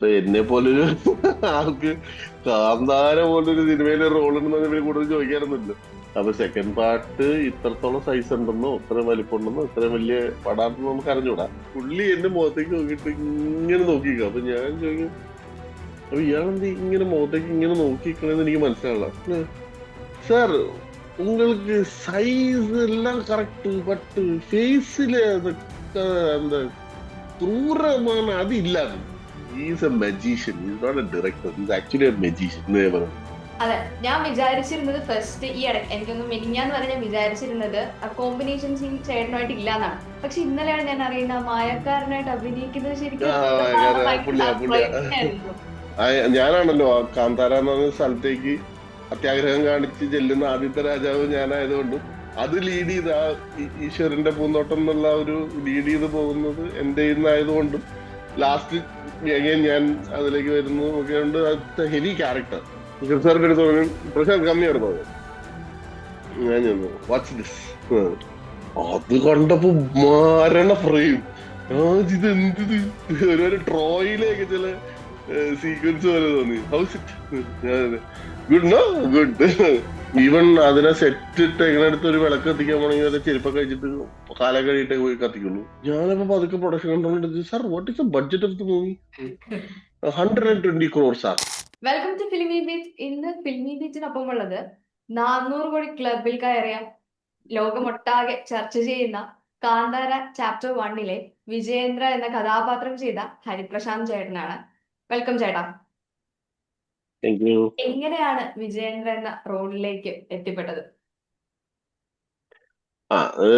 എന്നെ പോലൊരു ആൾക്ക് കാന്താര പോലൊരു സിനിമയിലെ റോൾ ഉണ്ടെന്ന് കൂടുതൽ ചോദിക്കാറൊന്നുമില്ല അപ്പൊ സെക്കൻഡ് പാർട്ട് ഇത്രത്തോളം സൈസ് ഉണ്ടെന്നോ ഇത്ര വലിപ്പമുണ്ടെന്നോ ഇത്ര വലിയ പടാണെന്നോ നമുക്ക് അറിഞ്ഞൂടാ പുള്ളി എന്റെ മുഖത്തേക്ക് നോക്കിയിട്ട് ഇങ്ങനെ നോക്കിക്കോ അപ്പൊ ഞാൻ ചോദിക്കും അപ്പൊ ഇയാളെന്ത് ഇങ്ങനെ മുഖത്തേക്ക് ഇങ്ങനെ നോക്കിക്കണെന്ന് എനിക്ക് മനസ്സിലാവില്ല. സാർ ഉങ്ങൾക്ക് സൈസ് എല്ലാം കറക്റ്റ് பட் ஃபேஸில் അതൊക്കെ എന്താ ക്രൂരമാണ് അതില്ലാതെ is a magician is not a director is actually a magician എന്നേ പറഞ്ഞു അതെ ഞാൻ വിചാരിച്ചിരുന്നത് ഫസ്റ്റ് ഈ ഇടയ്ക്ക് എനിക്കൊന്നും മെനിഞ്ഞാന്ന് ഞാൻ വിചാരിച്ചിരുന്നത് ആ കോമ്പിനേഷൻ സീൻ ചേട്ടനായിട്ട് ഇല്ലാന്നാണ്. പക്ഷെ ഇന്നലെയാണ് ഞാൻ അറിയുന്നത് മായക്കാരനായിട്ട് അഭിനയിക്കുന്നത് ശരിക്കും ഞാനാണല്ലോ കാന്താര എന്ന് പറഞ്ഞ സ്ഥലത്തേക്ക് അത്യാഗ്രഹം കാണിച്ച് ചെല്ലുന്ന ആദ്യത്തെ രാജാവ് ഞാനായതുകൊണ്ടും അത് ലീഡ് ചെയ്ത് ഈശ്വരന്റെ പൂന്തോട്ടം എന്നുള്ള ഒരു ലീഡ് ചെയ്ത് പോകുന്നത് എന്റെ ആയതുകൊണ്ടും ലാസ്റ്റ് ഞാൻ അതിലേക്ക് വരുന്നു. ഒക്കെ ഉണ്ട്. ഹെവി ക്യാരക്ടർ സാറിന്റെ അടുത്ത് പറഞ്ഞു പ്രശാന്ത് കമ്മിയായിരുന്നു അത്. ഞാൻ ചെന്നു. വാച്ച് ദിസ് അത് കണ്ടപ്പോ മാരണ ഫ്രെയിം ആ ഇത് എന്ത് ഒരു ട്രോയിലേക്ക് ചില സീക്വൻസ് പോലെ തോന്നി. How's good no good even അതിനെ സെറ്റ് ഇട്ട് എങ്ങനെ അടുത്ത് ഒരു വിളക്ക് കത്തിക്കാൻ പോണെങ്കിൽ അത് ചെരുപ്പൊക്കെ കഴിച്ചിട്ട് കാലം കഴിയിട്ടേ പോയി കത്തിക്കുള്ളൂ. ഞാനിപ്പോ പതുക്കെ പ്രൊഡക്ഷൻ കണ്ടോണ്ട് sir what is the budget of the movie hundred and twenty crore sir welcome to Filmibeat ഇന്ന് ഫിലിമി ബീച്ചിനൊപ്പം ഉള്ളത് നാനൂറ് കോടി ക്ലബിൽ കയറിയ ലോകമൊട്ടാകെ ചർച്ച ചെയ്യുന്ന കാന്താര ചാപ്റ്റർ വണ്ണിലെ വിജയേന്ദ്ര എന്ന കഥാപാത്രം ചെയ്ത ഹരിപ്രശാന്ത് ചേട്ടനാണ്. വെൽക്കം ചേട്ടാ. എങ്ങനെയാണ് വിജയേന്ദ്ര എന്ന റോളിലേക്ക് എത്തിപ്പെട്ടത്? ആ അത്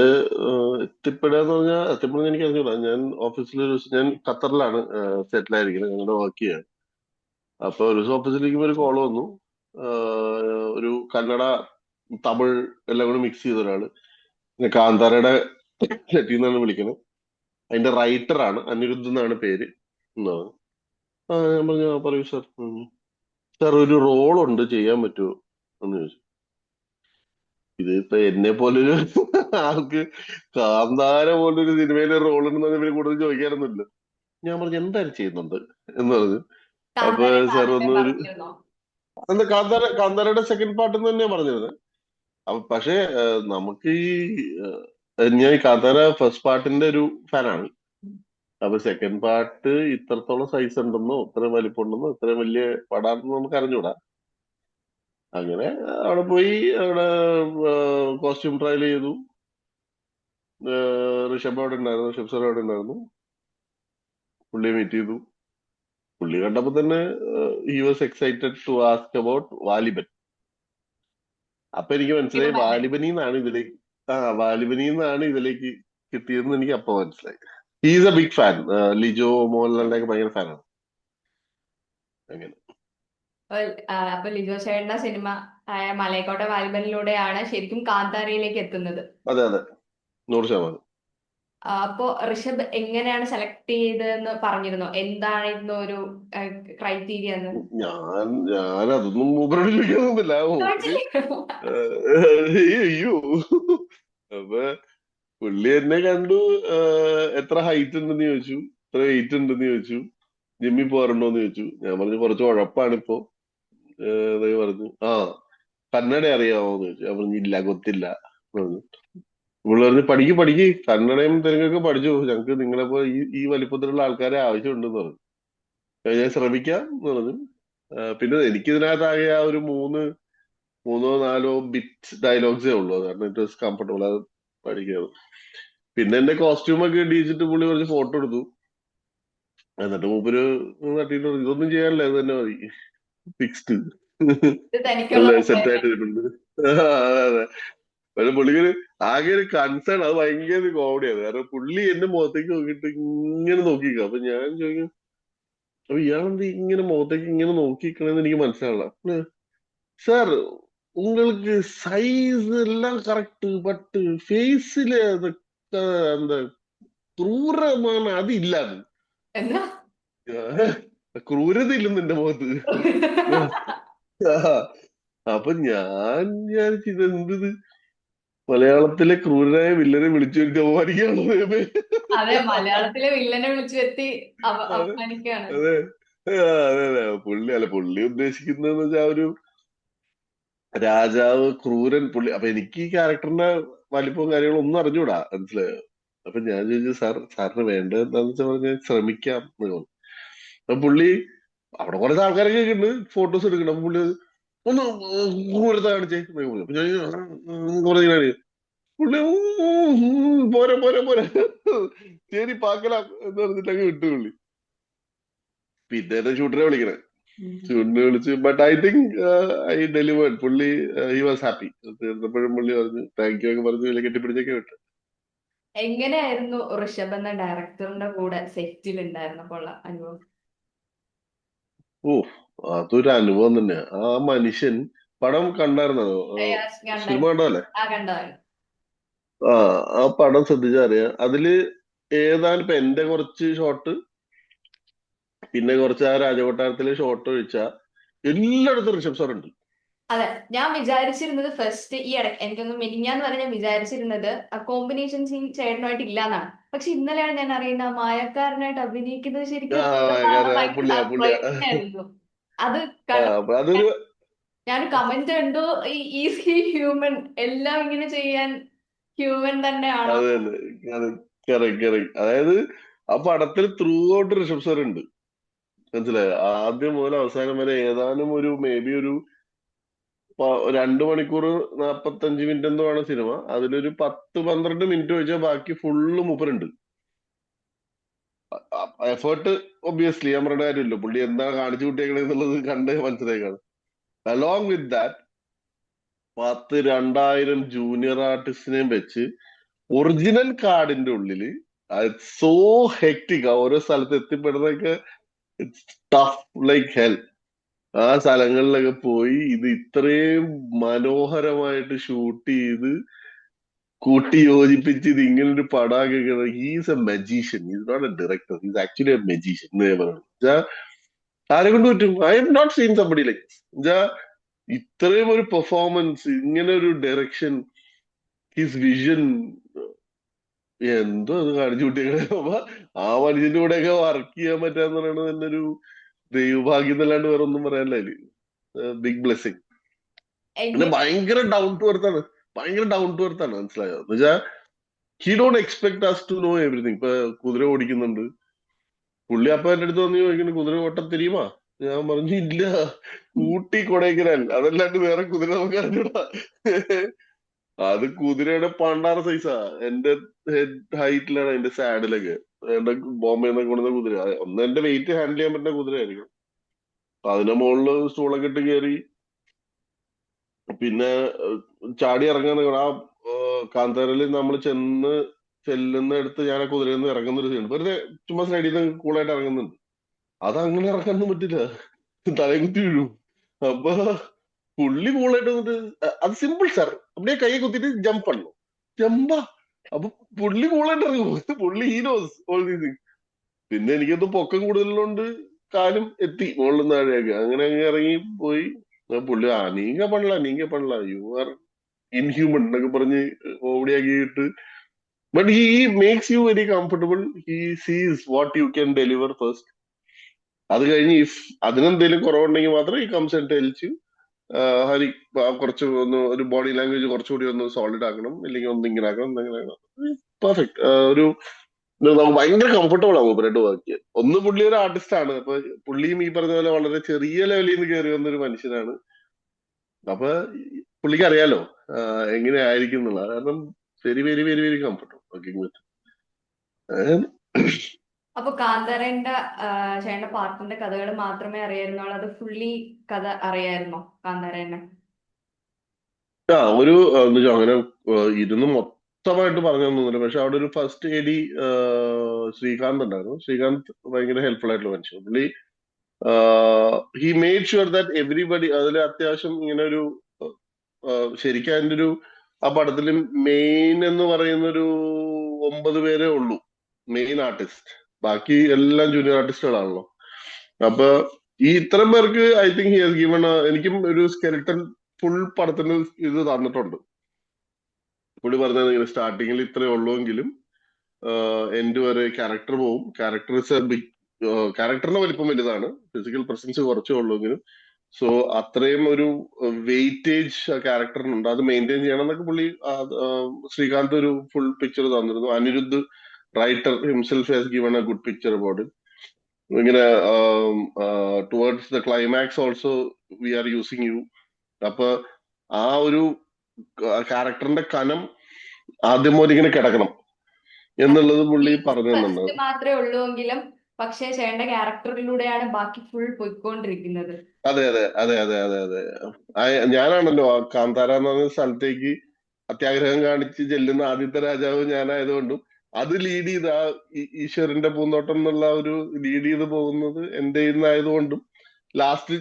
എന്ന് പറഞ്ഞാൽ എത്തിപ്പെടുന്ന എനിക്ക് അറിഞ്ഞൂടാ. ഞാൻ ഓഫീസിൽ ഒരു ദിവസം ഞാൻ ഖത്തറിലാണ് സെറ്റിൽ ആയിരിക്കുന്നത് ഞങ്ങളുടെ വർക്ക് ചെയ്യാൻ അപ്പൊ ഒരു ദിവസം ഓഫീസിലേക്ക് ഒരു കോൾ വന്നു. ഒരു കന്നഡ തമിഴ് എല്ലാം കൂടി മിക്സ് ചെയ്ത ഒരാൾ. കാന്താരയുടെ സെറ്റിൽ നിന്നാണ് വിളിക്കുന്നത് അതിന്റെ റൈറ്റർ ആണ് അനിരുദ്ധ് എന്നാണ് പേര്. എന്നാണ് ആ ഞാൻ പറഞ്ഞു "ആ, പറയൂ സാർ സാർ ഒരു റോൾ ഉണ്ട്. ചെയ്യാൻ പറ്റുമോ എന്ന് ചോദിച്ചു. ഇതിപ്പോ എന്നെ പോലൊരു ആൾക്ക് കാന്താര പോലൊരു സിനിമയിലെ റോൾ ഉണ്ടെന്ന് ഇവർ കൂടുതൽ ചോദിക്കാറൊന്നുമില്ല ഞാൻ പറഞ്ഞു എന്തായാലും ചെയ്യുന്നുണ്ട്. എന്ന് പറഞ്ഞു. അപ്പൊ സാർ ഒന്നൊരു ഒന്ന് ഒരു എന്താ കാന്താര കാന്താരയുടെ സെക്കൻഡ് പാർട്ട് എന്ന് തന്നെയാ പറഞ്ഞിരുന്നത് അപ്പൊ പക്ഷേ നമുക്ക് ഈ ഞാൻ ഈ കാന്താര ഫസ്റ്റ് പാർട്ടിന്റെ ഒരു ഫാനാണ് അപ്പൊ സെക്കൻഡ് പാർട്ട് ഇത്രത്തോളം സൈസ് ഉണ്ടെന്നോ ഇത്ര വലിപ്പമുണ്ടെന്നോ ഇത്ര വലിയ പടാണെന്നോ നമുക്ക് അറിഞ്ഞൂടാ അങ്ങനെ അവിടെ പോയി അവിടെ കോസ്റ്റ്യൂം ട്രയൽ ചെയ്തു. ഋഷഭ് അവിടെ ഉണ്ടായിരുന്നു ഋഷഭ് സാർ അവിടെ ഉണ്ടായിരുന്നു. പുള്ളിയെ മീറ്റ് ചെയ്തു. പുള്ളി കണ്ടപ്പോ തന്നെ he was excited to ask about Vaaliban അപ്പൊ എനിക്ക് മനസ്സിലായി വാലിബനിന്നാണ്. ഇതിലേക്ക് ആ വാലിബനിന്നാണ് ഇതിലേക്ക് കിട്ടിയതെന്ന് എനിക്ക് അപ്പൊ മനസ്സിലായി. He's a big fan Lijo മോഹൻലാലിന്റെ ഒക്കെ ഭയങ്കര ഫാനാണ് അങ്ങനെ. അപ്പൊ ലിജോ ചേട്ടന്റെ സിനിമ ആയ മലയക്കോട്ട വാലിബനിലൂടെയാണ് ശരിക്കും കാന്താരയിലേക്ക് എത്തുന്നത്. അതെ അതെ. നൂറ് ശതമാനം. അപ്പോ ഋഷഭ് എങ്ങനെയാണ് സെലക്ട് ചെയ്തതെന്ന് പറഞ്ഞിരുന്നു? എന്തായിരുന്നു ഒരു ക്രൈറ്റീരിയ എന്ന് ഞാൻ ഞാൻ അതൊന്നും മൂപ്പരോട് അയ്യോ. അപ്പൊ പുള്ളി എന്നെ കണ്ടു എത്ര ഹൈറ്റ് ഉണ്ടെന്ന് ചോദിച്ചു. എത്ര വെയിറ്റ് ഉണ്ടെന്ന് ചോദിച്ചു. ജിമ്മി പോരണ്ടോന്ന് ചോദിച്ചു. ഞാൻ പറഞ്ഞു കുറച്ച് ഉഴപ്പാണ് ഇപ്പോ. പറഞ്ഞു. ആ കന്നഡ അറിയാമോ എന്ന് ചോദിച്ചു. ഞാൻ പറഞ്ഞു ഇല്ല കൊത്തില്ല. പറഞ്ഞു. പുള്ളി പറഞ്ഞു പഠിക്ക് പഠിക്ക്. കന്നഡയും തെലുങ്കൊക്കെ പഠിച്ചു. ഞങ്ങക്ക് നിങ്ങളെ പോലെ ഈ ഈ വലിപ്പത്തിലുള്ള ആൾക്കാരെ ആവശ്യമുണ്ടെന്ന് പറഞ്ഞു. ഞാൻ ശ്രമിക്കാം എന്ന് പറഞ്ഞു പിന്നെ എനിക്കിതിനകത്താകെ ആ ഒരു മൂന്ന് മൂന്നോ നാലോ ബിറ്റ് ഡയലോഗ്സേ ഉള്ളൂ. കാരണം ഇറ്റ് വാസ് കംഫർട്ടബിൾ അത് പഠിക്കാറ് പിന്നെ എന്റെ കോസ്റ്റ്യൂം ഒക്കെ ഇടിച്ചിട്ട് പുള്ളി കുറച്ച് ഫോട്ടോ എടുത്തു. എന്നിട്ട് മൂപ്പര് തട്ടിട്ട് ഇതൊന്നും ചെയ്യാനില്ല ഇത് തന്നെ മതി. ഫിക്സ്ഡ് സെറ്റ് ആയിട്ട് ഇരിപ്പുണ്ട് അതെ പക്ഷെ പുള്ളിക്കൊരു ആകെ ഒരു കൺസേൺ അത് ഭയങ്കര കോമഡിയാണ് കാരണം പുള്ളി എന്റെ മുഖത്തേക്ക് നോക്കിയിട്ട് ഇങ്ങനെ നോക്കിക്ക അപ്പൊ ഞാൻ ചോദിക്കും അപ്പൊ ഇയാളെന്ത് ഇങ്ങനെ മുഖത്തേക്ക് ഇങ്ങനെ നോക്കിക്കണെന്ന് എനിക്ക് മനസ്സിലാവില്ല. சார் உங்களுக்கு சைஸ் எல்லாம் கரெக்ட் பட் ஃபேஸில் அந்த ക്രൂരമാണ് അത് ഇല്ലാതെ ക്രൂരത ഇല്ലെന്ന് എന്റെ മുഖത്ത് അപ്പൊ ഞാൻ വിചാരിച്ചു ഇതെന്തത് മലയാളത്തിലെ ക്രൂരനായ വില്ലനെ വിളിച്ചു വരുത്തി അപമാനിക്കുകയാണോ അതെ മലയാളത്തിലെ വില്ലനെ വിളിച്ചു വരുത്തി അതെ. അതെ. അതെ പുള്ളി അല്ല പുള്ളി ഉദ്ദേശിക്കുന്നതെന്ന് വെച്ചാൽ ഒരു രാജാവ് ക്രൂരൻ പുള്ളി. അപ്പൊ എനിക്ക് ഈ ക്യാരക്ടറിന്റെ വലിപ്പവും കാര്യങ്ങളും ഒന്നും അറിഞ്ഞൂടാ. മനസ്സിലായോ? അപ്പൊ ഞാൻ ചോദിച്ചു സാർ സാറിന് വേണ്ടത് എന്താന്ന് വെച്ചാൽ പറഞ്ഞാൽ ശ്രമിക്കാം എന്ന് പറഞ്ഞു. അപ്പൊ പുള്ളി അവിടെ കുറച്ച് ആൾക്കാരൊക്കെ ഉണ്ട് ഫോട്ടോസ് എടുക്കണം പുള്ളി ഒന്ന് ക്രൂരത കാണിച്ചേ. അപ്പൊ ഞാൻ ഉം കാണിച്ചു. പുള്ളി പോരെ പോരെ പോരെ. ശരി പാക്കലാം എന്ന് പറഞ്ഞിട്ട് അങ്ങ് വിട്ടു പുള്ളി. പിന്നെ ഷൂട്ടറെ വിളിക്കണേ? ഷൂട്ടിനെ വിളിച്ച്. But I think I delivered പുള്ളി ഹി വാസ് ഹാപ്പി തീർന്നപ്പോഴും പുള്ളി പറഞ്ഞു താങ്ക് യു ഒക്കെ പറഞ്ഞു വില കെട്ടിപ്പിടിച്ചൊക്കെ വിട്ടു. എങ്ങനെയായിരുന്നു ഋഷഭ് എന്ന ഡയറക്ടറിന്റെ കൂടെ സെറ്റിൽ ഉണ്ടായിരുന്നപ്പോൾ അനുഭവം? ഓ അതൊരു അനുഭവം തന്നെ. ആ മനുഷ്യൻ പടം കണ്ടായിരുന്നോ. സിനിമ കണ്ടല്ലേ ആ ആ പടം ശ്രദ്ധിച്ചറിയാം അതിൽ ഏതാണ് ഇപ്പൊ എന്റെ കുറച്ച് ഷോട്ട് പിന്നെ കുറച്ച് ആ രാജകൊട്ടാരത്തിലെ ഷോട്ട് ഒഴിച്ച എല്ലായിടത്തും ഋഷഭ് സാർ ഉണ്ട്. അതെ ഞാൻ വിചാരിച്ചിരുന്നത് ഫസ്റ്റ് ഈ ഇടയ്ക്ക് എനിക്കൊന്ന് മിനിഞ്ഞാന്ന് വരെ ഞാൻ വിചാരിച്ചിരുന്നത് ആ കോമ്പിനേഷൻ സീൻ ചേട്ടനുമായിട്ട് ഇല്ലാന്നാണ്. പക്ഷെ ഇന്നലെയാണ് ഞാൻ അറിയുന്നത് മായക്കാരനായിട്ട് അഭിനയിക്കുന്നത് ശരിക്കും. അത് ഞാൻ കമന്റ് കണ്ടു ഈസി ഹ്യൂമൻ എല്ലാം ഇങ്ങനെ ചെയ്യാൻ ഹ്യൂമൻ തന്നെയാണ്? അതായത് ആ പടത്തിൽ ത്രൂ ഔട്ട് ഋഷഭ് സാർ ഉണ്ട്. മനസ്സിലായോ? ആദ്യം മുതൽ അവസാനം വരെ ഏതാനും ഒരു മേ ബി ഒരു രണ്ടു മണിക്കൂർ നാപ്പത്തഞ്ച് മിനിറ്റ് എന്തോ ആണ് സിനിമ അതിലൊരു പത്ത് പന്ത്രണ്ട് മിനിറ്റ് വെച്ചാൽ ബാക്കി ഫുള്ള് മൂപ്പരുണ്ട്. എഫേർട്ട് ഒബിയസ്ലി ഞാൻ കാര്യമില്ല. പുള്ളി എന്താ കാണിച്ചു കൂട്ടിയേക്കണെന്നുള്ളത് കണ്ട് മനസ്സിലാക്കാണ് അലോങ് വിത്ത് ദാറ്റ് പത്ത് രണ്ടായിരം ജൂനിയർ ആർട്ടിസ്റ്റിനെയും വെച്ച് ഒറിജിനൽ കാർഡിന്റെ ഉള്ളിൽ സോ ഹെക്ടിക് ഓരോ സ്ഥലത്ത് എത്തിപ്പെടുന്നതൊക്കെ ടഫ് ലൈക്ക് ഹെൽ ആ സ്ഥലങ്ങളിലൊക്കെ പോയി ഇത് ഇത്രയും മനോഹരമായിട്ട് ഷൂട്ട് ചെയ്ത് കൂട്ടി യോജിപ്പിച്ച് ഇത് ഇങ്ങനെ ഒരു പടാകെ he's a magician is not a director he's actually a magician എന്നേ പറയുന്നത് ആരെ കൊണ്ട് പറ്റും? I have not seen somebody like എന്താ ഇത്രയും ഒരു പെർഫോമൻസ് ഇങ്ങനെ ഒരു ഡയറക്ഷൻ ഹിസ് വിഷൻ എന്തോ അത് കാണിച്ചു കുട്ടികളെ. ആ മനുഷ്യന്റെ കൂടെ ഒക്കെ വർക്ക് ചെയ്യാൻ പറ്റാന്ന് പറയുന്നത് തന്നെ ഒരു ദൈവഭാഗ്യം എന്നല്ലാണ്ട് വേറെ ഒന്നും പറയാനില്ല അതിൽ. ബിഗ് ബ്ലെസ്സിങ് പിന്നെ ഭയങ്കര ഡൗൺ ടു എർത്ത് ആണ്. ഭയങ്കര ഡൗൺ ടു എർത്ത് ആണ് മനസ്സിലായോ? എന്ന് വെച്ചാ he don't expect us to know everything ഇപ്പൊ കുതിര ഓടിക്കുന്നുണ്ട്. പുള്ളി അപ്പൊ എന്റെ അടുത്ത് വന്ന് ചോദിക്കുന്നു കുതിര ഓട്ടം തിരിയുമാ ഞാൻ പറഞ്ഞു ഇല്ല. ഊട്ടി കൊടൈക്കനാൽ. അതല്ലാണ്ട് വേറെ കുതിര നമുക്ക് അറിഞ്ഞൂടാ. അത് കുതിരയുടെ പണ്ടാറ സൈസാ എന്റെ ഹൈറ്റിലാണ് അതിന്റെ സാഡിലൊക്കെ എന്റെ ബോംബെ നിന്നൊക്കെ കൊണ്ടുവന്ന കുതിര. ഒന്ന് എന്റെ വെയിറ്റ് ഹാൻഡിൽ ചെയ്യാൻ പറ്റുന്ന കുതിരയായിരിക്കും. അതിന്റെ മുകളിൽ സ്റ്റൂളൊക്കെ ഇട്ട് കയറി പിന്നെ ചാടി ഇറങ്ങാൻ ആ കാന്താരയിൽ നമ്മൾ ചെന്ന് ചെല്ലുന്ന അടുത്ത് ഞാൻ ആ കുതിരയിൽ നിന്ന് ഇറങ്ങുന്ന ഒരു സീൻ വെറുതെ ചുമ്മാ സൈഡിൽ നിന്ന് കൂളായിട്ട് ഇറങ്ങുന്നുണ്ട്. അത് അങ്ങനെ ഇറങ്ങാനൊന്നും പറ്റില്ല. തലയെ കുത്തി വീഴും. അപ്പൊ പുള്ളി കൂളായിട്ട് വന്നിട്ട് അ- അത് സിമ്പിൾ സാർ அப்படியே കൈയെ കുത്തിട്ട് ജമ്പ് പണ്ണു ജമ്പാ അപ്പൊ പുള്ളി കൂളായിട്ട് ഇറങ്ങും പുള്ളി ഹീരോസ് ഓൾ ദീസ് തിങ്സ് പിന്നെ എനിക്കത് പൊക്കം കൂടുതലുണ്ട് കാലും എത്തി മുകളിൽ താഴെയൊക്കെ അങ്ങനെ അങ്ങ് ഇറങ്ങി പോയി ആ പുള്ളി ആ നീങ്ക പണല നീങ്ക പണല യു ആർ ഇൻഹ്യൂമൻ എന്നൊക്കെ പറഞ്ഞ് ഓടിയാക്കിയിട്ട് but he makes you very comfortable he sees what you can deliver first അത് കഴിഞ്ഞ് ഇഫ് അതിനെന്തെങ്കിലും കുറവുണ്ടെങ്കിൽ മാത്രം ഈ comes and tells U Hari കുറച്ച് ഒന്ന് ഒരു ബോഡി ലാംഗ്വേജ് കുറച്ചുകൂടി ഒന്ന് സോളിഡ് ആക്കണം ഇല്ലെങ്കിൽ ഒന്ന് ഇങ്ങനെ ആക്കണം ഇങ്ങനെ ആക്കണം. പെർഫെക്റ്റ് ഒരു നമുക്ക് ഭയങ്കര കംഫർട്ടബിൾ ആകും മൂപ്പരായിട്ട് വർക്ക് ഒന്ന് പുള്ളി ഒരു ആർട്ടിസ്റ്റ് ആണ്. അപ്പൊ പുള്ളിയും ഈ പറഞ്ഞ പോലെ വളരെ ചെറിയ ലെവലിൽ നിന്ന് കയറി വന്ന ഒരു മനുഷ്യനാണ്. അപ്പൊ പുള്ളിക്ക് അറിയാലോ എങ്ങനെയായിരിക്കും എന്നുള്ളത്. കാരണം very very very very comfortable working with അപ്പൊ കാന്തരന്റെ ചേട്ടന്റെ പാർട്ടിന്റെ കഥകൾ മാത്രമേ അറിയായിരുന്നുള്ളൂ? അത് ഫുള്ളി കഥ അറിയായിരുന്നോ കാന്തരനെ? ആ ഒരു അങ്ങനെ ഇരുന്ന് മൊത്തമായിട്ട് പറഞ്ഞു തന്നില്ല. പക്ഷെ അവിടെ ഒരു ഫസ്റ്റ് എ ഡി ശ്രീകാന്ത് ഉണ്ടായിരുന്നു. ശ്രീകാന്ത് ഭയങ്കര ഹെൽപ്ഫുൾ ആയിട്ടുള്ള മനുഷ്യൻ. പുള്ളി he made sure that everybody അതിൽ അത്യാവശ്യം ഇങ്ങനെ ഒരു ശരിക്കും അതിന്റെ ഒരു ആ പടത്തിൽ മെയിൻ എന്ന് പറയുന്ന ഒരു ഒമ്പത് പേരേ ഉള്ളൂ മെയിൻ ആർട്ടിസ്റ്റ് ബാക്കി എല്ലാം ജൂനിയർ ആർട്ടിസ്റ്റുകളാണല്ലോ അപ്പൊ ഈ ഇത്രയും പേർക്ക് I think he has given എനിക്കും ഒരു സ്കെൽട്ടൺ ഫുൾ പടത്തിന് ഇത് തന്നിട്ടുണ്ട്. പുള്ളി പറഞ്ഞത് ഇങ്ങനെ സ്റ്റാർട്ടിങ്ങിൽ ഇത്രേ ഉള്ളൂവെങ്കിലും എൻഡ് വരെ ക്യാരക്ടർ പോവും. ക്യാരക്ടർ ബിഗ് ക്യാരക്ടറിന്റെ വലിപ്പം വലുതാണ്. ഫിസിക്കൽ പ്രസൻസ് കുറച്ചേ ഉള്ളൂവെങ്കിലും. സോ അത്രയും ഒരു വെയിറ്റേജ് ക്യാരക്ടറിനുണ്ട് അത് മെയിന്റെയിൻ ചെയ്യണം എന്നൊക്കെ പുള്ളി ശ്രീകാന്ത് ഒരു ഫുൾ പിക്ചർ തന്നിരുന്നു. Anirudh writer himself has given a good picture about ഇങ്ങനെ towards the climax also we are using you അപ്പൊ ആ ഒരു ക്യാരക്ടറിന്റെ കനം ആദ്യം മുതൽ ഇങ്ങനെ കിടക്കണം എന്നുള്ളത് പുള്ളി പറഞ്ഞു തന്നുണ്ട് മാത്രമേ ഉള്ളൂ എങ്കിലും പക്ഷേ ചേട്ടന്റെ ക്യാരക്ടറിലൂടെയാണ് ബാക്കി ഫുൾ പോയിക്കൊണ്ടിരിക്കുന്നത്. അതെ അതെ അതെ അതെ അതെ അതെ. ഞാനാണല്ലോ കാന്താര എന്ന് പറഞ്ഞ സ്ഥലത്തേക്ക് അത്യാഗ്രഹം കാണിച്ച് ചെല്ലുന്ന ആദ്യത്തെ രാജാവ് ഞാനായതുകൊണ്ടും അത് ലീഡ് ചെയ്ത് ആ ഈശ്വരന്റെ പൂന്തോട്ടം എന്നുള്ള ഒരു ലീഡ് ചെയ്ത് പോകുന്നത് എന്റെ ആയതുകൊണ്ടും ലാസ്റ്റ്